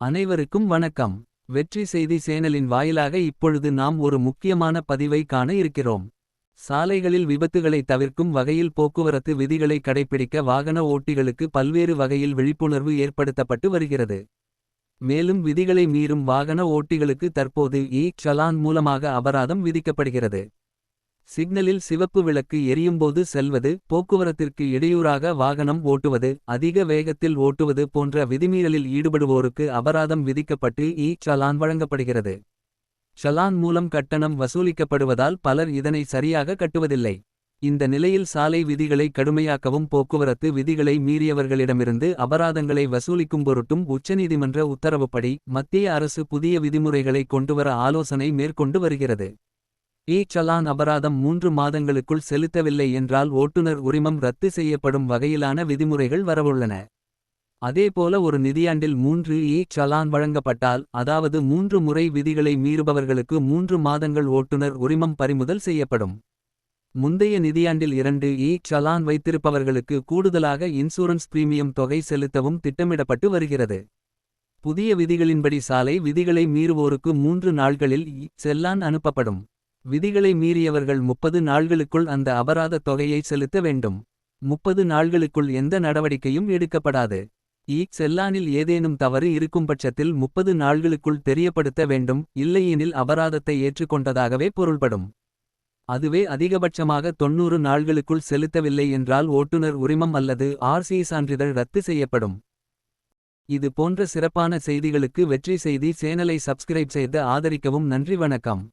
அனைவருக்கும் வணக்கம். வெற்றி செய்தி சேனலின் வாயிலாக இப்பொழுது நாம் ஒரு முக்கியமான பதிவை காண இருக்கிறோம். சாலைகளில் விபத்துகளை தவிர்க்கும் வகையில் போக்குவரத்து விதிகளை கடைப்பிடிக்க வாகன ஓட்டிகளுக்கு பல்வேறு வகையில் விழிப்புணர்வு ஏற்படுத்தப்பட்டு வருகிறது. மேலும் விதிகளை மீறும் வாகன ஓட்டிகளுக்கு தற்போது இ சலான் மூலமாக அபராதம் விதிக்கப்படுகிறது. சிக்னலில் சிவப்பு விளக்கு எரியும்போது செல்வது போக்குவரத்திற்கு இடையூறாக வாகனம் ஓட்டுவது அதிக வேகத்தில் ஓட்டுவது போன்ற விதிமீறலில் ஈடுபடுவோருக்கு அபராதம் விதிக்கப்பட்டு இ சலான் வழங்கப்படுகிறது. சலான் மூலம் கட்டணம் வசூலிக்கப்படுவதால் பலர் இதனை சரியாக கட்டுவதில்லை. இந்த நிலையில் சாலை விதிகளை கடுமையாக்கவும் போக்குவரத்து விதிகளை மீறியவர்களிடமிருந்து அபராதங்களை வசூலிக்கும் பொருட்டும் உச்சநீதிமன்ற உத்தரவுப்படி மத்திய அரசு புதிய விதிமுறைகளை கொண்டுவர ஆலோசனை மேற்கொண்டு வருகிறது. இ சலான் அபராதம் மூன்று மாதங்களுக்குள் செலுத்தவில்லை என்றால் ஓட்டுநர் உரிமம் ரத்து செய்யப்படும் வகையிலான விதிமுறைகள் வரவுள்ளன. அதேபோல ஒரு நிதியாண்டில் மூன்று இ சலான் வழங்கப்பட்டால் அதாவது மூன்று முறை விதிகளை மீறுபவர்களுக்கு மூன்று மாதங்கள் ஓட்டுநர் உரிமம் பறிமுதல் செய்யப்படும். முந்தைய நிதியாண்டில் இரண்டு இ சலான் வைத்திருப்பவர்களுக்கு கூடுதலாக இன்சூரன்ஸ் பிரீமியம் தொகை செலுத்தவும் திட்டமிடப்பட்டு வருகிறது. புதிய விதிகளின்படி சாலை விதிகளை மீறுவோருக்கு மூன்று நாள்களில் செல்லான் அனுப்பப்படும். விதிகளை மீறியவர்கள் முப்பது நாள்களுக்குள் அந்த அபராத தொகையை செலுத்த வேண்டும். முப்பது நாள்களுக்குள் எந்த நடவடிக்கையும் எடுக்கப்படாது. இ செல்லானில் ஏதேனும் தவறு இருக்கும் பட்சத்தில் முப்பது நாள்களுக்குள் தெரியப்படுத்த வேண்டும் இல்லையெனில் அபராதத்தை ஏற்றுக்கொண்டதாகவே பொருள்படும். அதுவே அதிகபட்சமாக தொன்னூறு நாள்களுக்குள் செலுத்தவில்லை என்றால் ஓட்டுநர் உரிமம் அல்லது ஆர்சி சான்றிதழ் ரத்து செய்யப்படும். இது போன்ற சிறப்பான செய்திகளுக்கு வெற்றி செய்தி சேனலை சப்ஸ்கிரைப் செய்து ஆதரிக்கவும் நன்றி வணக்கம்.